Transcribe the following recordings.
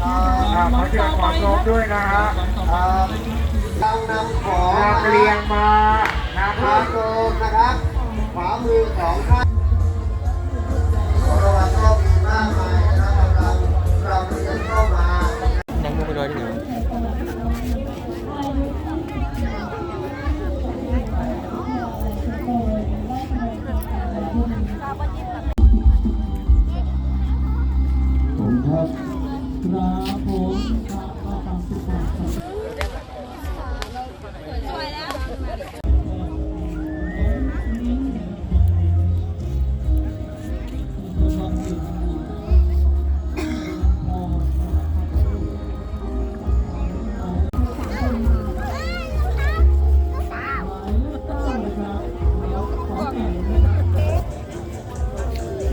ขอเชิญขอชมด้วยนะฮะเรานำของลำเลียงมานะครับโซมนะครับ ขวามือของท่านรางวัลก็มีมากมายนะครับกำลังรำเรียนเข้ามานั่งมุกไปด้วยที่ไหนผมครับครับ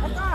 แล้วก็